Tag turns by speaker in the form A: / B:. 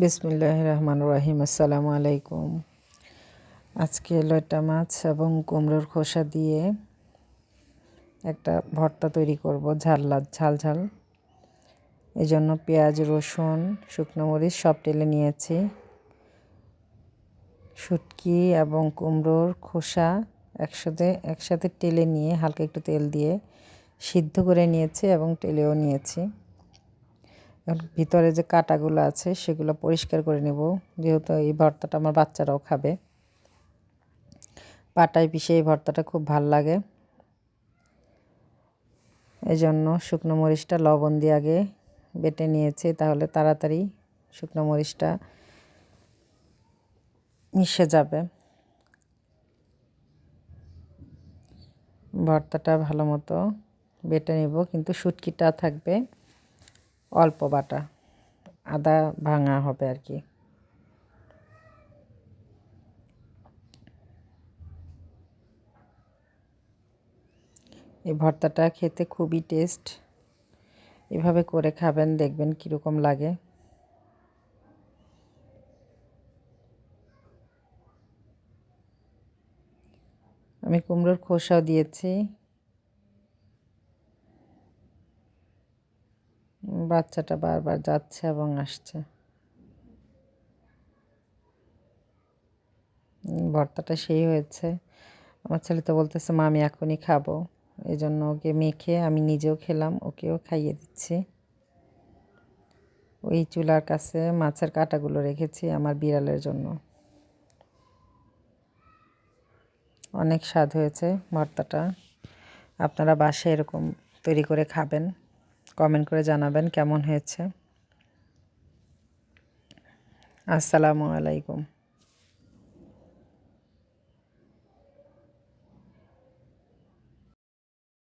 A: বিসমিল্লাহ রহমান রাহিম। আসসালামু আলাইকুম। আজকে লয়টা মাছ এবং কুমড়োর খোসা দিয়ে একটা ভর্তা তৈরি করব, ঝাল ঝাল ঝাল। এই জন্য পেঁয়াজ, রসুন, শুকনো মরিচ সব টেলে নিয়েছি। শুটকি এবং কুমড়োর খোসা একসাথে একসাথে টেলে নিয়ে হালকা একটু তেল দিয়ে সিদ্ধ করে নিয়েছি এবং টেলেও নিয়েছি। ভিতরে যে কাটাগুলো আছে, সেগুলো পরিষ্কার করে নেব। যেহেতু এই ভর্তাটা আমার বাচ্চারাও খাবে। পাটায় পিষে এই ভর্তাটা খুব ভালো লাগে। এই জন্য শুকনো মরিচটা লবণ দিয়ে আগে বেটে নিয়েছি, তাহলে তাড়াতাড়ি শুকনো মরিচটা মিশে যাবে। ভর্তাটা ভালো মতো বেটে নেব, কিন্তু শুটকিটা থাকবে। অল্প বাটা। আদা ভাঙা হবে আর কি। এই ভর্তাটা খেতে খুবই টেস্ট। এভাবে করে খাবেন, দেখবেন কীরকম লাগে। আমি কুমড়োর খোসাও দিয়েছি। বাচ্চাটা বারবার যাচ্ছে এবং আসছে। ভর্তাটা সেই হয়েছে। আমার ছেলে তো বলতেছে, মা, আমি এখনই খাব। এই জন্য ওকে মেখে আমি নিজেও খেলাম, ওকেও খাইয়ে দিচ্ছি। ওই চুলার কাছে মাছের কাটাগুলো রেখেছি আমার বিড়ালের জন্য। অনেক স্বাদ হয়েছে ভর্তাটা। আপনারা বাসায় এরকম তৈরি করে খাবেন। কমেন্ট করে জানাবেন কেমন হয়েছে। আসসালামু আলাইকুম।